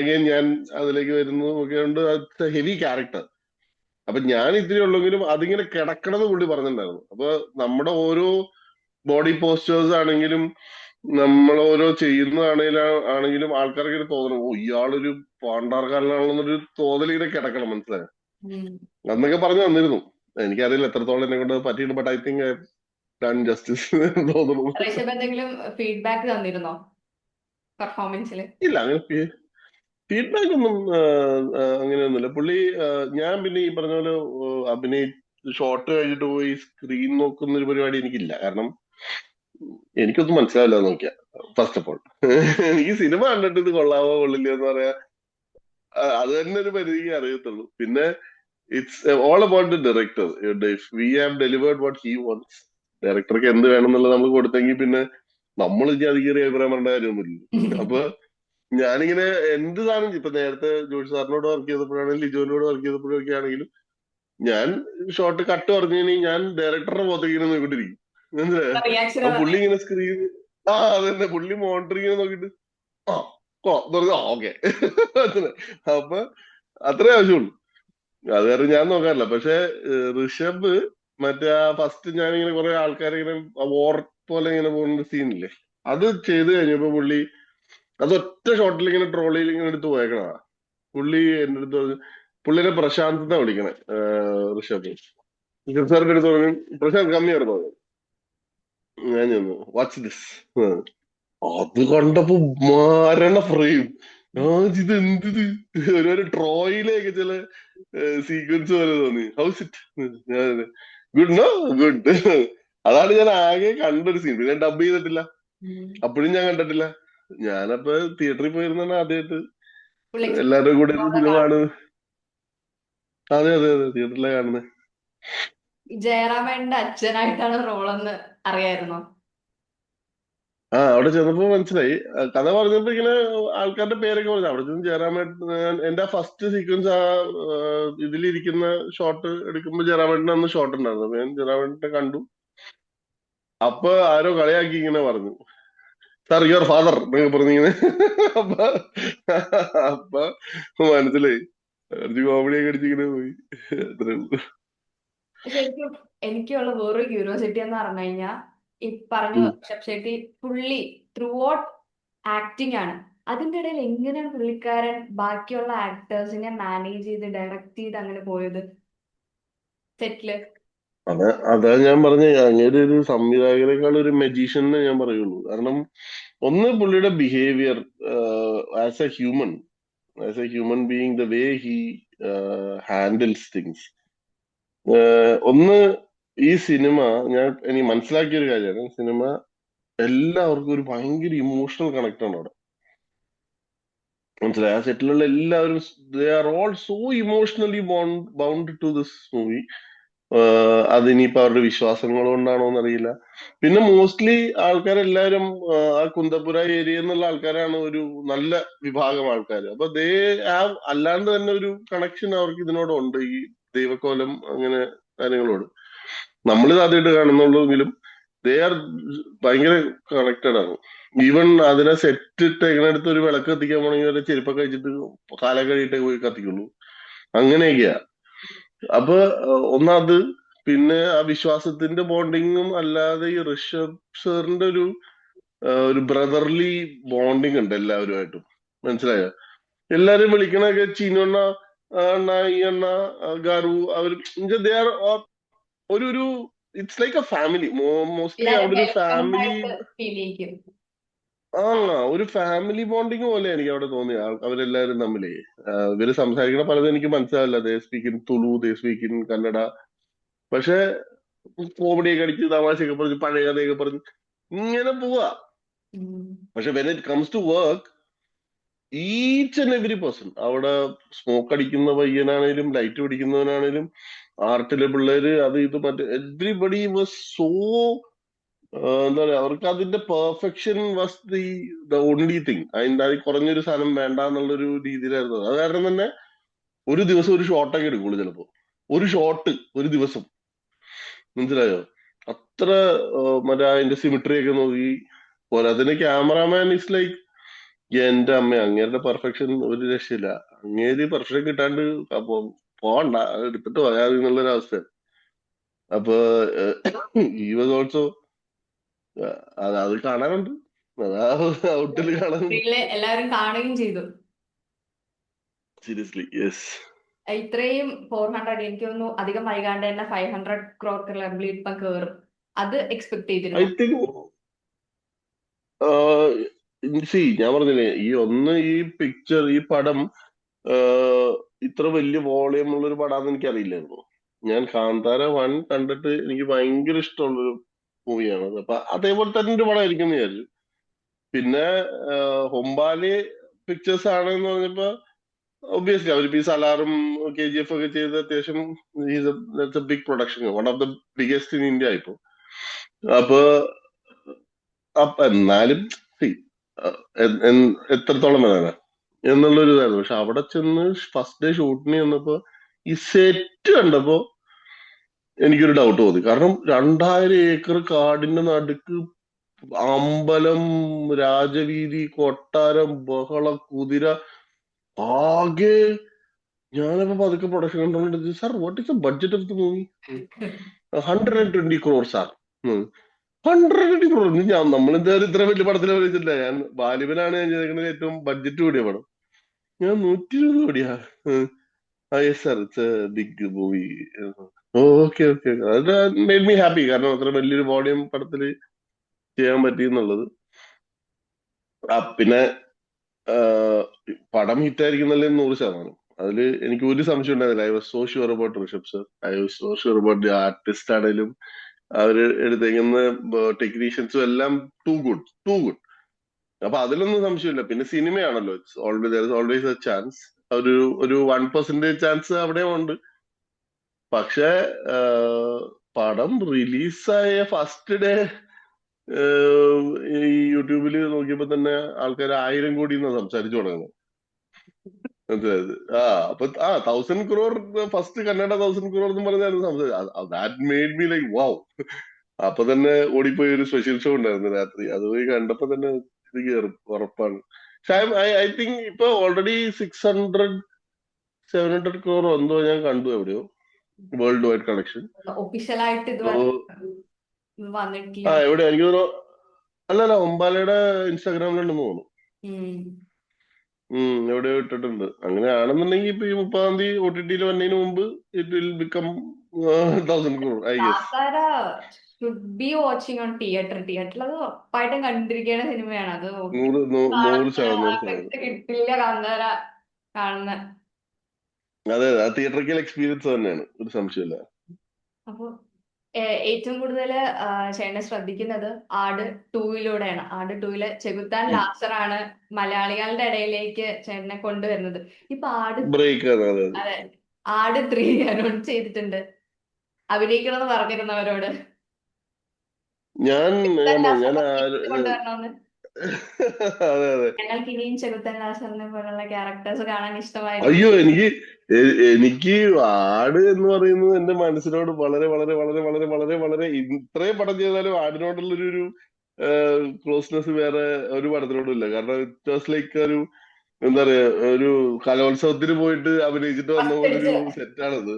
അഗൈൻ ഞാൻ അതിലേക്ക് വരുന്നു ഒക്കെ ഉണ്ട്. ഹെവി ക്യാരക്ടർ അപ്പൊ ഞാൻ ഇത്തിരി ഉള്ളെങ്കിലും അതിങ്ങനെ കിടക്കണമെന്ന് പുള്ളി പറഞ്ഞിട്ടുണ്ടായിരുന്നു. അപ്പൊ നമ്മുടെ ഓരോ ബോഡി പോസ്റ്റേഴ്സ് ആണെങ്കിലും നമ്മൾ ഓരോ ചെയ്യുന്നതാണെങ്കിലും ആണെങ്കിലും ആൾക്കാർക്ക് ഒരു തോന്നണം. ഓ ഇയാളൊരു പാണ്ടാർക്കാരനാണെന്നൊരു തോന്നൽ ഇങ്ങനെ കിടക്കണം മനസ്സിലായോ. അന്നൊക്കെ പറഞ്ഞു തന്നിരുന്നു. എനിക്കറിയില്ല എത്രത്തോളം എന്നെ കൊണ്ട് പറ്റിയിട്ടുണ്ട് but I think done justice Rishab എന്തെങ്കിലും ഫീഡ്ബാക്ക് തന്നിരുന്നോ? പെർഫോമൻസിൽ ഇല്ല അങ്ങനെ ഫീഡ്ബാക്ക് ഒന്നും അങ്ങനെയൊന്നുമില്ല പുള്ളി ഞാൻ പിന്നെ ഈ പറഞ്ഞ പോലെ അഭിനയി ഷോർട്ട് കഴിഞ്ഞിട്ട് പോയി സ്ക്രീൻ നോക്കുന്ന ഒരു പരിപാടി എനിക്കില്ല. കാരണം എനിക്കൊന്നും മനസ്സിലാവില്ല നോക്കിയാ. ഫസ്റ്റ് ഓഫ് ഓൾ എനിക്ക് സിനിമ കണ്ടിട്ട് ഇത് കൊള്ളാവോ കൊള്ളില്ല എന്ന് പറയാ. അത് തന്നെ ഒരു പരിധിക്ക് അറിയത്തുള്ളൂ. പിന്നെ it's all about the director if we have delivered what he wants ഡയറക്ടർക്ക് എന്ത് വേണം എന്നുള്ളത് നമ്മൾ കൊടുത്തെങ്കിൽ പിന്നെ നമ്മൾ ഇനി അത് കീറിയ അഭിപ്രായം പറയേണ്ട കാര്യമൊന്നുമില്ല. അപ്പൊ ഞാനിങ്ങനെ എന്ത് സാധനം ഇപ്പൊ നേരത്തെ ജോഷി സാറിനോട് വർക്ക് ചെയ്തപ്പോഴാണെങ്കിലും ലിജോനോട് വർക്ക് ചെയ്തപ്പോഴൊക്കെ ആണെങ്കിലും ഞാൻ ഷോർട്ട് കട്ട് പറഞ്ഞു കഴിഞ്ഞാൽ ഞാൻ ഡയറക്ടറുടെ മുഖത്തേക്ക് ഇങ്ങനെ നോക്കിട്ടിരിക്കും. മനസ്സിലായോ? പുള്ളി ഇങ്ങനെ സ്ക്രീൻ ആ അതന്നെ. പുള്ളി മോണിറ്റർ ഇങ്ങനെ നോക്കിട്ട് ആ ഓക്കെ അപ്പൊ അത്രേ ആവശ്യമുള്ളൂ. അത് കാരണം ഞാൻ നോക്കാറില്ല. പക്ഷെ ഋഷഭ് മറ്റേ ആ ഫസ്റ്റ് ഇങ്ങനെ കുറെ ആൾക്കാരെ ഇങ്ങനെ വോർ പോലെ ഇങ്ങനെ പോകുന്ന സീനില്ലേ അത് ചെയ്ത് കഴിഞ്ഞപ്പോ പുള്ളി അത് ഒറ്റ ഷോട്ടിൽ ഇങ്ങനെ ട്രോളിയിൽ ഇങ്ങനെ എടുത്ത് പോയേക്കണതാ. പുള്ളി എന്റെ അടുത്ത് പറഞ്ഞു പുള്ളിനെ പ്രശാന്ത് എന്നാ വിളിക്കണേ ഋഷഭ്. ഋഷഭ് സാറിന്റെ അടുത്ത് പറഞ്ഞു പ്രശാന്ത് കമ്മിയായിരുന്നു? പറഞ്ഞു ഞാൻ ചെന്നു വാച്ച് ദിസ് അത് കണ്ടപ്പോ മാരണ ഫ്രെയിം ഇത് എന്തിത്? ഒരു ട്രോയിലേക്ക് ചില സീക്വൻസ് പോലെ തോന്നി. ഹൗസ് ഇറ്റ് ഞാൻ ഗുഡ് നോ ഗുഡ് അതാണ് ഞാൻ ആകെ കണ്ടൊരു സീൻ പിന്നെ ഡബ് ചെയ്തിട്ടില്ല. അപ്പോഴും ഞാൻ കണ്ടിട്ടില്ല. ഞാനപ്പോ തിയേറ്ററിൽ പോയിരുന്നാണ് ആദ്യമായിട്ട് എല്ലാവരും കൂടെ സിനിമയാണ് അതെ അതെ അതെ. തിയേറ്ററിലാണ് കാണുന്നത് ജയറാമേട്ടന്റെ അച്ഛനായിട്ടാണ് റോളെന്ന് അറിയായിരുന്നോ? ആ അവിടെ ചെന്നപ്പോ മനസ്സിലായി. കഥ പറഞ്ഞപ്പോ ഇങ്ങനെ ആൾക്കാരുടെ പേരൊക്കെ പറഞ്ഞു. അവിടെ ചെന്ന് ജയറാമേട്ടൻ എന്റെ ഫസ്റ്റ് സീക്വൻസ് ആ ഇതിലിരിക്കുന്ന ഷോട്ട് എടുക്കുമ്പോ ജയറാമേട്ടൻ അന്ന് ഷോട്ട് ഉണ്ടായിരുന്നു ഞാൻ ജയറാമേട്ടനെ കണ്ടു. അപ്പൊ ആരോ കളിയാക്കി ഇങ്ങനെ പറഞ്ഞു. സാർ യുവർ ഫാദർ എന്നൊക്കെ പറഞ്ഞിങ്ങനെ അപ്പൊ അപ്പൊ മനസ്സിലായി. കുറച്ച് കോമഡി ഒക്കെ അടിച്ചിങ്ങനെ പോയി. അത്രേ ഉള്ളൂ. എനിക്കുള്ള വേറൊരു ക്യൂരിയോസിറ്റി എന്ന് പറഞ്ഞു കഴിഞ്ഞാൽ ഈ പറഞ്ഞു ഉം. ഷെട്ടി പുള്ളി ത്രൂ ഔട്ട് ആക്ടിംഗ് ആണ്. അതിന്റെ ഇടയിൽ എങ്ങനെയാണ് പുള്ളിക്കാരൻ ബാക്കിയുള്ള ആക്ടേഴ്സിനെ മാനേജ് ചെയ്ത് ഡയറക്ട് ചെയ്ത് അങ്ങനെ പോയത്? സെറ്റിൽ അത് അതാ ഞാൻ പറഞ്ഞ അങ്ങനെ ഒരു സംവിധായകനേക്കാൾ ഒരു മെജീഷ്യൻ ഞാൻ പറയുള്ളൂ. കാരണം ഒന്ന് പുള്ളിയുടെ behaviour as a human as a human being the way he handles things ഒന്ന് ഈ സിനിമ ഞാൻ എനിക്ക് മനസ്സിലാക്കിയ ഒരു കാര്യമാണ്. സിനിമ എല്ലാവർക്കും ഒരു ഭയങ്കര ഇമോഷണൽ കണക്ട് ആണ് അവിടെ. മനസ്സിലായി? ആ സെറ്റിലുള്ള എല്ലാവരും they are all so emotionally bound to this movie അതിനിപ്പോ അവരുടെ വിശ്വാസങ്ങൾ കൊണ്ടാണോ എന്നറിയില്ല. പിന്നെ മോസ്റ്റ്ലി ആൾക്കാരെല്ലാവരും ആ, കുന്തപുര ഏരിയ എന്നുള്ള ആൾക്കാരാണ് ഒരു നല്ല വിഭാഗം ആൾക്കാർ. അപ്പൊ ദേ ആ അല്ലാണ്ട് തന്നെ ഒരു കണക്ഷൻ അവർക്ക് ഇതിനോടുണ്ട്. ഈ ദൈവക്കോലം അങ്ങനെ കാര്യങ്ങളോട്. നമ്മളിത് ആദ്യമായിട്ട് കാണുന്നുള്ളെങ്കിലും ദേ ആർ ഭയങ്കര കണക്റ്റഡ് ആണ്. ഈവൻ അതിനെ സെറ്റ് ഇട്ടേക്കണടുത്ത് ഒരു വിളക്ക് കത്തിക്കാൻ പോണെങ്കിൽ വരെ ചെരുപ്പൊക്കെ കഴിച്ചിട്ട് കാലം കഴിയിട്ടേ പോയി കത്തിക്കുള്ളൂ. അങ്ങനെയൊക്കെയാ. അപ്പൊ ഒന്നാത് പിന്നെ ആ വിശ്വാസത്തിന്റെ ബോണ്ടിങ്ങും അല്ലാതെ ഈ ഋഷഭ് സാറിന്റെ ഒരു ഒരു ബ്രദർലി ബോണ്ടിങ് ഉണ്ട് എല്ലാവരുമായിട്ടും. മനസ്സിലായോ? എല്ലാരും വിളിക്കണൊക്കെ ചീനണ്ണ അണ്ണ ഈ അണ്ണ ഗാരു അവർ ദേ ആർ ഒരു ഒരു it's like a family mostly അവിടെ ഒരു ഫാമിലി ആ ഒരു ഫാമിലി ബോണ്ടിങ് പോലെ എനിക്ക് അവിടെ തോന്നി അവരെല്ലാരും തമ്മിലേ. ഇവർ സംസാരിക്കണ പലതും എനിക്ക് മനസ്സിലാവില്ല. They speak in Tulu they speak in Kannada പക്ഷെ കോമഡിയൊക്കെ അടിച്ച് തമാശയൊക്കെ പറഞ്ഞ് പഴയ കഥയൊക്കെ പറഞ്ഞ് ഇങ്ങനെ പോവാ. പക്ഷെ when it comes to work each and every person അവിടെ സ്മോക്ക് അടിക്കുന്ന പയ്യനാണേലും ലൈറ്റ് പിടിക്കുന്നവനാണേലും ആർട്ടിലെ പിള്ളേര് അത് ഇത് മറ്റേ എവ്രിബഡി വാസ് സോ എന്താ പറയാ അവർക്ക് അതിന്റെ perfection was the the only thing അതിന്റെ അതിൽ കുറഞ്ഞൊരു സാധനം വേണ്ട എന്നുള്ളൊരു രീതിയിലായിരുന്നു. അത് കാരണം തന്നെ ഒരു ദിവസം ഒരു ഷോട്ടൊക്കെ എടുക്കുള്ളൂ ചിലപ്പോ. ഒരു ഷോട്ട് ഒരു ദിവസം. മനസ്സിലായോ? അത്ര മറ്റേ അതിന്റെ സിമിട്രി ഒക്കെ നോക്കി. പോലെ അതിന് ക്യാമറാമാൻ ഇസ് ലൈക്ക് എന്റെ അമ്മ അങ്ങേരുടെ പെർഫെക്ഷൻ ഒരു രക്ഷയില്ല. അങ്ങേര് പെർഫെക്ഷൻ കിട്ടാണ്ട് അപ്പൊ പോണ്ട എടുത്തിട്ട് പോയാൽ എന്നുള്ളൊരു അവസ്ഥ അപ്പൊ ഈ വാസ് ഓൾസോ അത് അത് കാണാനുണ്ട്. അതാ ഔട്ടിൽ കാണാനുണ്ട് സ്ക്രീനിൽ എല്ലാവരും കാണുകയും ചെയ്തു. സീരിയസ്ലി യെസ് ഇത്രയും ഫോർ ഹൺഡ്രഡ് എനിക്ക് തോന്നുന്നു അധികം വൈകാണ്ട് തന്നെ ഫൈവ് ഹൺഡ്രഡ് ക്രോർ ക്ലബിൽ ഇപ്പൊ കേറും. അത് എക്സ്പെക്ട് ചെയ്തിരുന്നു? സി ഞാൻ പറഞ്ഞില്ലേ ഈ ഒന്ന് ഈ പിക്ചർ ഈ പടം ഇത്ര വലിയ വോളിയം ഉള്ള ഒരു പടാന്ന് എനിക്ക് അറിയില്ലായിരുന്നു ഞാൻ കാന്താര വൺ കണ്ടിട്ട് എനിക്ക് ഭയങ്കര ഇഷ്ടമുള്ളൊരു മൂവിയാണ് അപ്പൊ അതേപോലെ തന്നെ ഒരു പടമായിരിക്കും എന്ന് വിചാരിച്ചു. പിന്നെ ഹൊമ്പാലി പിക്ചേഴ്സ് ആണെന്ന് പറഞ്ഞപ്പോ ഒബ്വിയസ്ലി അവരിപ്പോ ഈ സലാറും കെ ജി എഫ് ഒക്കെ ചെയ്ത് അത്യാവശ്യം big production one of the biggest in India ഇപ്പോ. അപ്പൊ എന്നാലും എത്രത്തോളം വരാനാ? എന്നുള്ളൊരു ഇതായിരുന്നു പക്ഷെ അവിടെ ചെന്ന് ഫസ്റ്റ് ഡേ ഷൂട്ടിന് ചെന്നപ്പോ ഈ സെറ്റ് കണ്ടപ്പോ എനിക്കൊരു ഡൗട്ട് തോന്നി. കാരണം രണ്ടായിരം ഏക്കർ കാടിന്റെ നടുക്ക് അമ്പലം രാജവീതി കൊട്ടാരം ബഹള കുതിര ആകെ ഞാനപ്പോ പതുക്കെ പ്രൊഡക്ഷൻ കണ്ടോണ്ട് sir what is the budget of the movie hundred and twenty crore sir hundred twenty crore ഞാൻ നമ്മളെന്തായാലും ഇത്ര വലിയ പടത്തിൽ വിളിച്ചിട്ടില്ല ഞാൻ ബാലിബനാണ് ഞാൻ ചെയ്തേക്കുന്നത് ഏറ്റവും ബഡ്ജറ്റ് കൂടിയ പടം. ഞാൻ നൂറ്റി ഇരുപത് കോടിയാ yes sir it's big movie. Okay okay. അത് മേഡ് മീ ഹാപ്പി കാരണം അത്ര വലിയൊരു വോളിയം പടത്തിൽ ചെയ്യാൻ പറ്റി എന്നുള്ളത്. പിന്നെ പടം ഹിറ്റായിരിക്കുന്നല്ലേ നൂറ് ശതമാനം. അതിൽ എനിക്ക് ഒരു സംശയം ഉണ്ടായിരുന്നില്ല. I was so sure about Rishab sir I was so sure about artist ആണെങ്കിലും അവർ എടുത്തേക്കുന്ന ടെക്നീഷ്യൻസും എല്ലാം ടു ഗുഡ് ടു ഗുഡ് അപ്പൊ അതിലൊന്നും സംശയമില്ല. പിന്നെ സിനിമയാണല്ലോ. It's always always a chance ഒരു ഒരു വൺ പെർസെന്റേജ് ചാൻസ് അവിടെ ഉണ്ട്. പക്ഷെ പടം റിലീസായ ഫസ്റ്റ് ഡേ ഈ യൂട്യൂബിൽ നോക്കിയപ്പോ തന്നെ ആൾക്കാർ ആയിരം കോടി എന്നാ സംസാരിച്ചു തുടങ്ങുന്നത് മനസ്സിലായത്? ആ അപ്പൊ ആ thousand crore first Kannada thousand crore എന്ന് പറഞ്ഞായിരുന്നു ദാറ്റ് മെയ്ഡ് മീ വാവ് അപ്പൊ തന്നെ ഓടിപ്പോയി ഒരു സ്പെഷ്യൽ ഷോ ഉണ്ടായിരുന്നു രാത്രി. അത് പോയി കണ്ടപ്പോ തന്നെ ഇത് കയറും ഉറപ്പാണ്. പക്ഷെ ഐ തിങ്ക് ഇപ്പൊ already six hundred seven hundred crore എന്തോ ഞാൻ കണ്ടു എവിടെയോ വേൾഡ് വൈഡ് ഒഫീഷ്യലായിട്ട് വന്നിട്ടില്ല ആ എവിടെ? എനിക്ക് തോന്നുന്നു അല്ലല്ല ഒമ്പാലയുടെ ഇൻസ്റ്റാഗ്രാമിലുണ്ടെന്ന് തോന്നുന്നു. ഉം. എവിടെ എവിടെയോ ഇട്ടിട്ടുണ്ട്. അങ്ങനെയാണെന്നുണ്ടെങ്കിൽ ഇപ്പൊ ഈ മുപ്പതാം തീയതി ഒ ടി ടിയിൽ വന്നതിന് മുമ്പ് it will become thousand crore I guess should be watching on theatre തിയേറ്ററിൽ അത് ഉറപ്പായിട്ടും കണ്ടിരിക്കേണ്ട സിനിമയാണ് അത് കിട്ടില്ല കാന്താര കാണുന്ന. അതെ ആ തിയേറ്ററിക്കൽ എക്സ്പീരിയൻസ് തന്നെയാണ്. ഒരു സംശയമില്ല അപ്പോ ഏറ്റവും കൂടുതൽ ചേട്ടനെ ശ്രദ്ധിക്കുന്നത് ആട് ടൂയിലൂടെയാണ് ആട് ടൂയിൽ ചെകുത്താൻ ലാസർ ആണ് മലയാളികളുടെ ഇടയിലേക്ക് ചേട്ടനെ കൊണ്ടുവരുന്നത്. ഇപ്പൊ ആട് ബ്രേക്ക് അതെ. ആട് ത്രീ അനൗൺസ് ചെയ്തിട്ടുണ്ട്. അഭിനയിക്കണമെന്ന് പറഞ്ഞിരുന്നവരോട്. ഞാൻ ഞാൻ അതെ അതെ. അയ്യോ എനിക്ക് എനിക്ക് ആട് എന്ന് പറയുന്നത് എന്റെ മനസ്സിനോട് വളരെ വളരെ വളരെ വളരെ വളരെ വളരെ ഇത്രയും പടം ചെയ്താലും ആടിനോടുള്ളൊരു ഒരു ക്ലോസ്നെസ് വേറെ ഒരു പടത്തിനോടും ഇല്ല കാരണം ഇറ്റ് വാസ് ലൈക്ക് ഒരു എന്താ പറയാ ഒരു കലോത്സവത്തിന് പോയിട്ട് അഭിനയിച്ചിട്ട് വന്ന പോലെ ഒരു സെറ്റാണത്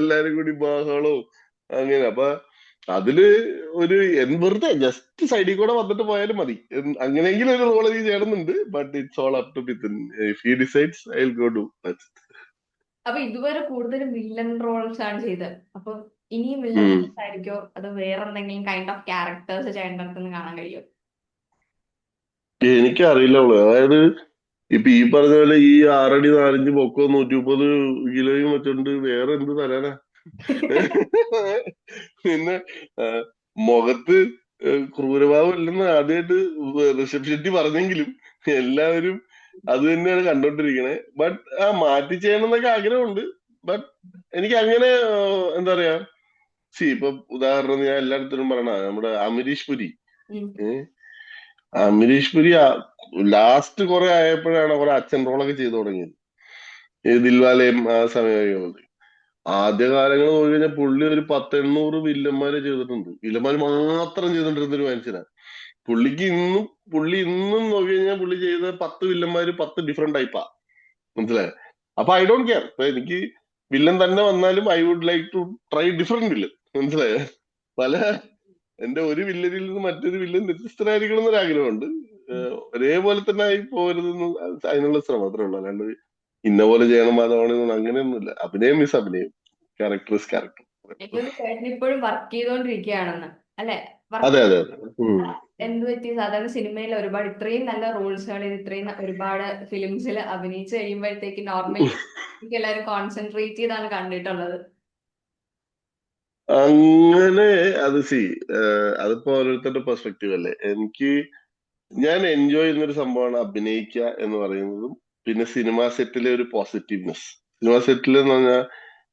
എല്ലാരും കൂടി ബഹളവും അങ്ങനെ അപ്പൊ അതിൽ ഒരു വെറുതെ ജസ്റ്റ് സൈഡിൽ കൂടെ വന്നിട്ട് പോയാലും മതി. അങ്ങനെയെങ്കിലും ഒരു റോൾ എനിക്ക് ചെയ്യണമെന്നുണ്ട് but it's all up to within if he decides I will go do അപ്പൊ ഇതുവരെ കൂടുതലും വില്ലൻ റോൾസ് ആണ് ചെയ്തത്. അപ്പൊ ഇനിയും വില്ലൻ ആയിരിക്കോ? അത് വേറെ എന്തെങ്കിലും കൈൻഡ് ഓഫ് ക്യാരക്ടേഴ്സ് ചേട്ടന്റെ കാണാൻ കഴിയും? എനിക്കറിയില്ല അറിയില്ല അതായത് ഇപ്പൊ ഈ പറഞ്ഞ പോലെ ഈ ആറടി നാലഞ്ച് പൊക്കോ നൂറ്റി മുപ്പത് കിലോയും വെച്ചോണ്ട് വേറെ എന്ത് തരാനാ? പിന്നെ മുഖത്ത് ക്രൂരഭാവം ഇല്ലെന്ന് ആദ്യമായിട്ട് ഋഷഭ് ഷെട്ടി പറഞ്ഞെങ്കിലും എല്ലാവരും അത് തന്നെയാണ് കണ്ടോണ്ടിരിക്കണേ. ബട്ട് ആ മാറ്റി ചെയ്യണം എന്നൊക്കെ ആഗ്രഹമുണ്ട്. ബട്ട് എനിക്ക് അങ്ങനെ എന്താ പറയാ സി ഇപ്പൊ ഉദാഹരണം ഞാൻ എല്ലായിടത്തും പറയണ നമ്മുടെ അമരീഷ് പുരി. അമരീഷ് പുരി ലാസ്റ്റ് കുറെ ആയപ്പോഴാണ് കുറെ അച്ഛൻ റോളൊക്കെ ചെയ്തു തുടങ്ങിയത്. ഈ ദിൽവാലയും ആ സമയമായത് ആദ്യ കാലങ്ങൾ നോക്കി കഴിഞ്ഞാൽ പുള്ളി ഒരു പത്ത് എണ്ണൂറ് വില്ലന്മാരെ ചെയ്തിട്ടുണ്ട്. വില്ലന്മാര് മാത്രം ചെയ്തിട്ടുണ്ട് ഒരു മനുഷ്യനാണ് പുള്ളിക്ക് ഇന്നും പുള്ളി ഇന്നും നോക്കി കഴിഞ്ഞാൽ പുള്ളി ചെയ്ത പത്ത് വില്ലന്മാര് പത്ത് ഡിഫറെന്റ് ടൈപ്പാ മനസ്സിലായോ? അപ്പൊ ഐ ഡോണ്ട് കെയർ ഇപ്പൊ എനിക്ക് വില്ലൻ തന്നെ വന്നാലും I would like to try different villain മനസ്സിലായോ? പല എന്റെ ഒരു വില്ലനിൽ നിന്ന് മറ്റൊരു വില്ലൻ വ്യത്യസ്തരായിരിക്കണം എന്നൊരു ആഗ്രഹമുണ്ട്. ഒരേപോലെ തന്നെ ആയി പോകരുതെന്ന് അതിനുള്ള ശ്രമം അത്രേ ഉള്ളൂ. അല്ലാണ്ട് ഇന്ന പോലെ ചെയ്യണം അതാണ് അങ്ങനെയൊന്നുമില്ല. അഭിനയം മിസ് അഭിനയം. ക്യാരക്ടർ ഇസ് ക്യാരക്ടർ ചേട്ടൻ ഇപ്പോഴും വർക്ക് ചെയ്തോണ്ടിരിക്കുകയാണെന്ന് അല്ലെ? അതെ അതെ എന്ത് പറ്റി? സാധാരണ സിനിമയിൽ ഒരുപാട് ഇത്രയും നല്ല റോൾസുകളിൽ ഇത്രയും ഒരുപാട് ഫിലിംസിൽ അഭിനയിച്ചു കഴിയുമ്പോഴത്തേക്ക് നോർമലി എല്ലാരും എല്ലാവരും കോൺസെൻട്രേറ്റ് ചെയ്താണ് കണ്ടിട്ടുള്ളത്. അങ്ങനെ അത് സി അതിപ്പോ ഓരോരുത്തരുടെ പെർസ്പെക്റ്റീവ് അല്ലേ? എനിക്ക് ഞാൻ എൻജോയ് ചെയ്യുന്ന ഒരു സംഭവമാണ് അഭിനയിക്കുക എന്ന് പറയുന്നതും പിന്നെ സിനിമ സെറ്റിലെ ഒരു പോസിറ്റീവ്നെസ് സിനിമ സെറ്റിൽ എന്ന് പറഞ്ഞാൽ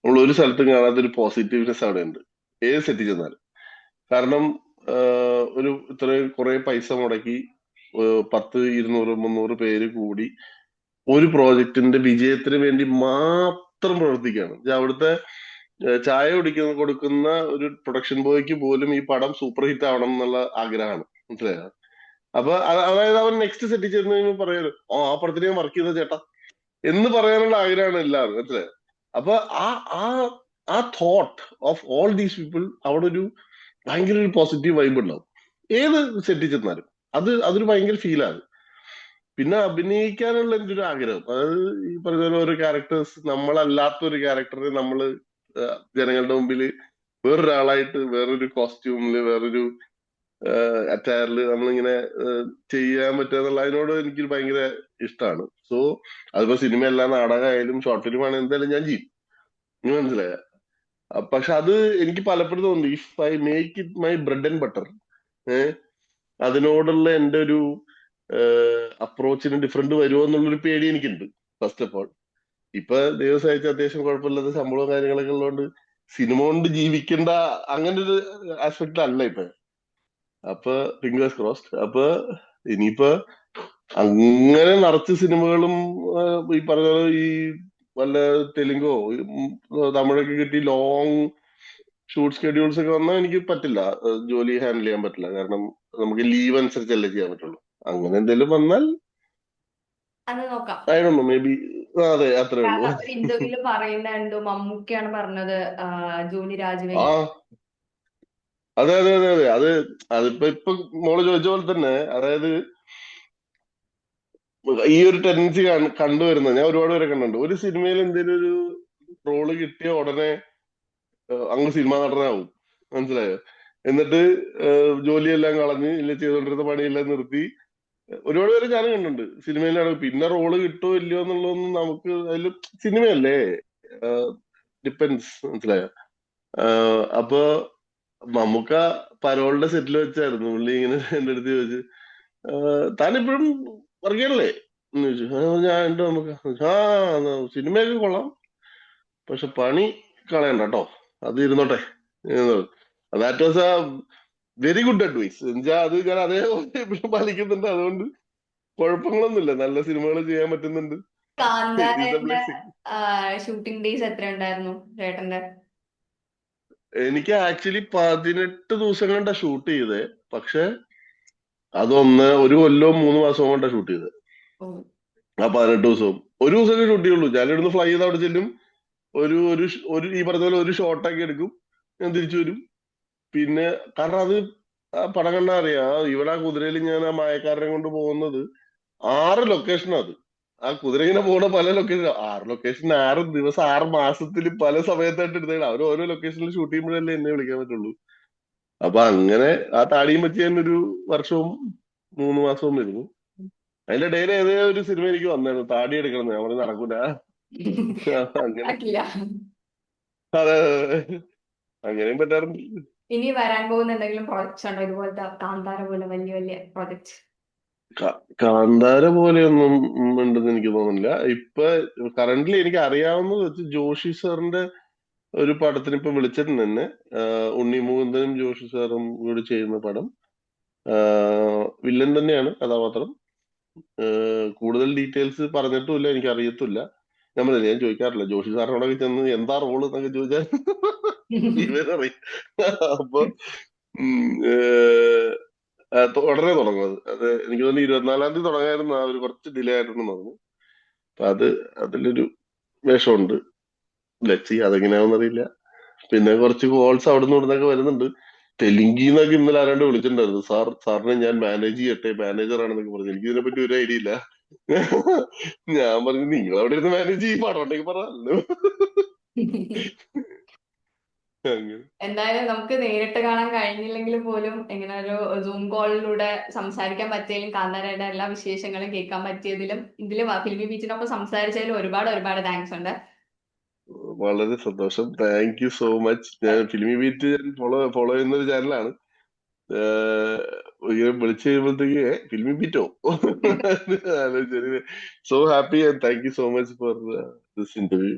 നമ്മൾ ഒരു സ്ഥലത്തും കാണാത്ത ഒരു പോസിറ്റീവ്നെസ് അവിടെ ഉണ്ട് ഏത് സെറ്റിൽ ചെന്നാലും. കാരണം ഒരു ഇത്ര കുറെ പൈസ മുടക്കി പത്ത് ഇരുന്നൂറ് മുന്നൂറ് പേര് കൂടി ഒരു പ്രോജക്റ്റിന്റെ വിജയത്തിന് വേണ്ടി മാത്രം പ്രവർത്തിക്കുകയാണ്. അവിടുത്തെ ചായ കുടിക്കുന്ന കൊടുക്കുന്ന ഒരു പ്രൊഡക്ഷൻ ബോയ്ക്ക് പോലും ഈ പടം സൂപ്പർ ഹിറ്റ് ആവണം എന്നുള്ള ആഗ്രഹമാണ്. മനസ്സിലായോ? അപ്പൊ അതായത് അവൻ നെക്സ്റ്റ് സെറ്റിൽ ചെന്ന് കഴിയുമ്പോൾ പറയാറ് ഓ ആ പടത്തിന് ഞാൻ വർക്ക് ചെയ്ത ചേട്ടാ. എന്ന് പറയാനുള്ള ആഗ്രഹമാണ് എല്ലാവരും. മനസ്സിലായോ? അപ്പൊ ആ ആ ആ thought of all these people അവിടെ ഒരു ഭയങ്കര ഒരു പോസിറ്റീവ് വൈബ് ഉണ്ടാവും. ഏത് സെറ്റിൽ ചെന്നാലും. അത് അതൊരു ഭയങ്കര ഫീലാണ് പിന്നെ അഭിനയിക്കാനുള്ള എന്റെ ഒരു ആഗ്രഹം? അതായത് ഈ പറഞ്ഞ ഓരോ ക്യാരക്ടേഴ്സ് നമ്മളല്ലാത്ത ഒരു ക്യാരക്ടറെ നമ്മൾ ആഹ് ജനങ്ങളുടെ മുമ്പിൽ വേറൊരാളായിട്ട് വേറൊരു കോസ്റ്റ്യൂമിൽ വേറൊരു അറ്റയറിൽ നമ്മളിങ്ങനെ ചെയ്യാൻ പറ്റുക അതിനോട് എനിക്ക് ഭയങ്കര ഇഷ്ടമാണ് സോ അതിപ്പോ സിനിമയല്ല നാടകമായാലും ഷോർട്ട് ഫിലിം ആണ് എന്തായാലും ഞാൻ ചെയ്യും. മനസ്സിലായ? പക്ഷെ അത് എനിക്ക് പലപ്പോഴും തോന്നി if I make it my bread and butter അതിനോടുള്ള എന്റെ ഒരു അപ്രോച്ചിന് ഡിഫറെന്റ് വരുമോ എന്നുള്ളൊരു പേടി എനിക്കുണ്ട് ഫസ്റ്റ് ഓഫ് ഓൾ ഇപ്പൊ ദിവസം അയച്ച അത്യാവശ്യം കുഴപ്പമില്ലാത്ത ശമ്പളവും കാര്യങ്ങളൊക്കെ ഉള്ളതുകൊണ്ട് സിനിമ കൊണ്ട് ജീവിക്കേണ്ട അങ്ങനെ ഒരു ആസ്പെക്ട് അല്ല ഇപ്പൊ. അപ്പൊ ഫിംഗേഴ്സ് ക്രോസ്ഡ് അപ്പൊ ഇനിയിപ്പോ അങ്ങനെ നിറച്ച് സിനിമകളും ഈ പറഞ്ഞ ഈ വല്ല തെലുങ്കോ തമിഴൊക്കെ കിട്ടി ലോങ് ഷൂട്ട് ഷെഡ്യൂൾസ് ഒക്കെ വന്നാൽ എനിക്ക് പറ്റില്ല. ജോലി ഹാൻഡിൽ ചെയ്യാൻ പറ്റില്ല. കാരണം നമുക്ക് ലീവ് അനുസരിച്ചല്ലേ ചെയ്യാൻ പറ്റുള്ളൂ. അങ്ങനെ എന്തെങ്കിലും വന്നാൽ ഡോ മേ ബി അതെ അത്രേ ഉള്ളൂ. ഇന്റർവ്യൂൽ പറയുന്നുണ്ട് മമ്മൂക്കയാണ് പറഞ്ഞത് ജോലി രാജിവെക്കാൻ അതെ അതെ അതെ അതെ. അത് അതിപ്പോ ഇപ്പൊ മോൾ ചോദിച്ച പോലെ തന്നെ അതായത് ഈ ഒരു ടെൻഡൻസി കണ്ടുവരുന്നത് ഞാൻ ഒരുപാട് പേരെ കണ്ടിട്ടുണ്ട്. ഒരു സിനിമയിൽ എന്തെങ്കിലും ഒരു റോൾ കിട്ടിയ ഉടനെ അങ്ങ് സിനിമ നടനാവും. മനസ്സിലായോ? എന്നിട്ട് ജോലിയെല്ലാം കളഞ്ഞ് ഇല്ല ചെയ്തുകൊണ്ടിരുന്ന പണിയെല്ലാം നിർത്തി. ഒരുപാട് പേര് ഞാനും കണ്ടിട്ടുണ്ട് സിനിമയിലാണ്. പിന്നെ റോൾ കിട്ടുമോ ഇല്ലയോ എന്നുള്ളതൊന്നും നമുക്ക് അതിൽ സിനിമയല്ലേ? ഡിപ്പെൻസ് മനസ്സിലായോ? അപ്പൊ മമ്മൂക്ക പരോളിന്റെ സെറ്റിൽ വെച്ചായിരുന്നു. പുള്ളി ഇങ്ങനെ എന്റെ അടുത്ത് ചോദിച്ചു താൻ താനിപ്പോഴും വർക്ക് ചെയ്യണല്ലേ എന്ന് ചോദിച്ചു. ഞാൻ പറഞ്ഞു, "ആ, ഉണ്ട് നമുക്ക് ആ സിനിമയൊക്കെ കൊള്ളാം. പക്ഷെ പണി കളയണ്ട കേട്ടോ. അത് ഇരുന്നോട്ടെ. That was a very good advice എന്നുവെച്ചാ അത് ഞാൻ അതേപോലെ ഇപ്പോഴും പാലിക്കുന്നുണ്ട്. അതുകൊണ്ട് കുഴപ്പങ്ങളൊന്നുമില്ല. നല്ല സിനിമകൾ ചെയ്യാൻ പറ്റുന്നുണ്ട്. ഷൂട്ടിംഗ് ഡേയ്സ് എത്ര ഉണ്ടായിരുന്നു ചേട്ടന്റെ? എനിക്ക് ആക്ച്വലി പതിനെട്ട് ദിവസം കൊണ്ടാ ഷൂട്ട് ചെയ്തേ പക്ഷെ അതൊന്ന് ഒരു കൊല്ലവും മൂന്ന് മാസവും കൊണ്ടാ ഷൂട്ട് ചെയ്തത്. ആ പതിനെട്ട് ദിവസവും. ഒരു ദിവസമൊക്കെ ഷൂട്ട് ചെയ്യുള്ളൂ. ഞാൻ ഇവിടുന്ന് ഫ്ലൈ ചെയ്ത് അവിടെ ചെല്ലും. ഒരു ഒരു ഒരു ഈ പറഞ്ഞ പോലെ ഒരു ഷോട്ടൊക്കെ എടുക്കും. ഞാൻ തിരിച്ചു വരും. പിന്നെ കാരണം അത് ആ പടം കണ്ടാ അറിയാം. ഇവിടെ ആ കുതിരയിൽ ഞാൻ ആ മായക്കാരനെ കൊണ്ട് പോകുന്നത് ആറ് ലൊക്കേഷൻ അത്. ആ കുതിര ഇങ്ങനെ പോണ പല ലൊക്കേഷൻ ആറ് ലൊക്കേഷൻ ആറ് ദിവസം ആറ് മാസത്തിൽ പല സമയത്തായിട്ട് എടുത്തേക്കണം. അവർ ഓരോ ലൊക്കേഷനിൽ ഷൂട്ട് ചെയ്യുമ്പോഴല്ലേ എന്നെ വിളിക്കാൻ പറ്റുള്ളൂ. അപ്പൊ അങ്ങനെ ആ താടിയും വെച്ച് ഞാൻ ഒരു വർഷവും മൂന്ന് മാസവും വരുന്നു അതിന്റെ ഇടയിൽ ഏതേ ഒരു സിനിമ എനിക്ക് വന്നായിരുന്നു. താടി എടുക്കണം ഞാൻ പറഞ്ഞു നടക്കൂല. അങ്ങനെ. അതെ. അങ്ങനെയും പറ്റാറുണ്ട്. ഇനി വരാൻ പോകുന്ന എന്തെങ്കിലും പ്രോജക്ട്സ് ഉണ്ടോ? ഇതുപോലത്തെ കാന്താര പോലെ വലിയ വലിയ പ്രോജക്ട്സ് ക- കാന്താര പോലെയൊന്നും ഉണ്ടെന്ന് എനിക്ക് തോന്നുന്നില്ല. ഇപ്പൊ കറന്റ്ലി എനിക്ക് അറിയാവുന്നത് വെച്ച് ജോഷി സാറിന്റെ ഒരു പടത്തിന് ഇപ്പൊ വിളിച്ചിട്ടുണ്ട് തന്നെ ഉണ്ണി മുകുന്ദനും ജോഷി സാറും കൂടി ചെയ്യുന്ന പടം. വില്ലൻ തന്നെയാണ് കഥാപാത്രം. കൂടുതൽ ഡീറ്റെയിൽസ് പറഞ്ഞിട്ടുമില്ല എനിക്ക് അറിയത്തില്ല ഞാൻ പറഞ്ഞില്ല ഞാൻ ചോദിക്കാറില്ല. ജോഷി സാറിനോടൊക്കെ ചെന്ന് എന്താ റോൾ എന്നൊക്കെ ചോദിച്ചാൽ ഇവരറിയും. അപ്പൊ ഉടനെ തുടങ്ങും അത്. അത് എനിക്ക് തോന്നുന്നു ഇരുപത്തിനാലാം തീയതി തുടങ്ങായിരുന്നു. ആ ഒരു കുറച്ച് ഡിലേ ആയിരുന്നു പറഞ്ഞു. അപ്പൊ അത് അതിലൊരു വേഷമുണ്ട്. ലച്ചി അതെങ്ങനെയാണെന്ന് അറിയില്ല. പിന്നെ കുറച്ച് കോൾസ് അവിടെ നിന്ന് ഇവിടുന്നൊക്കെ വരുന്നുണ്ട്. തെലുങ്കിന്നൊക്കെ ഇന്നലെ ആരാണ്ട് വിളിച്ചിട്ടുണ്ടായിരുന്നു. സാർ സാറിനെ ഞാൻ മാനേജ് ചെയ്യട്ടെ മാനേജർ ആണെന്നൊക്കെ പറഞ്ഞു. എനിക്ക് ഇതിനെ പറ്റി ഒരു ഐഡിയ ഇല്ല. ഞാൻ പറഞ്ഞു നിങ്ങൾ അവിടെ ഇരുന്ന് മാനേജ് ചെയ്യും പടം ഉണ്ടെങ്കിൽ പറഞ്ഞല്ലോ അങ്ങനെ എന്തായാലും നമുക്ക് നേരിട്ട് കാണാൻ കഴിഞ്ഞില്ലെങ്കിൽ പോലും ഇങ്ങനെ ഒരു സൂം കോളിലൂടെ സംസാരിക്കാൻ പറ്റിയതിലും കാന്താരയുടെ എല്ലാ വിശേഷങ്ങളും കേൾക്കാൻ പറ്റിയതിലും ഇതിലും ഫിലിമി ബീച്ചിനൊപ്പം സംസാരിച്ചതിലും ഒരുപാട് ഒരുപാട് താങ്ക്സ് ഉണ്ട്. വളരെ സന്തോഷം. താങ്ക് യു സോ മച്ച് ഞാൻ ഫിലിമി ബീറ്റ് ഫോളോ ഫോളോ ചെയ്യുന്ന ഒരു ചാനലാണ് വിളിച്ചു കഴിയുമ്പോഴത്തേക്ക് ഫിലിമി ബീറ്റോ so happy and thank you so much for this interview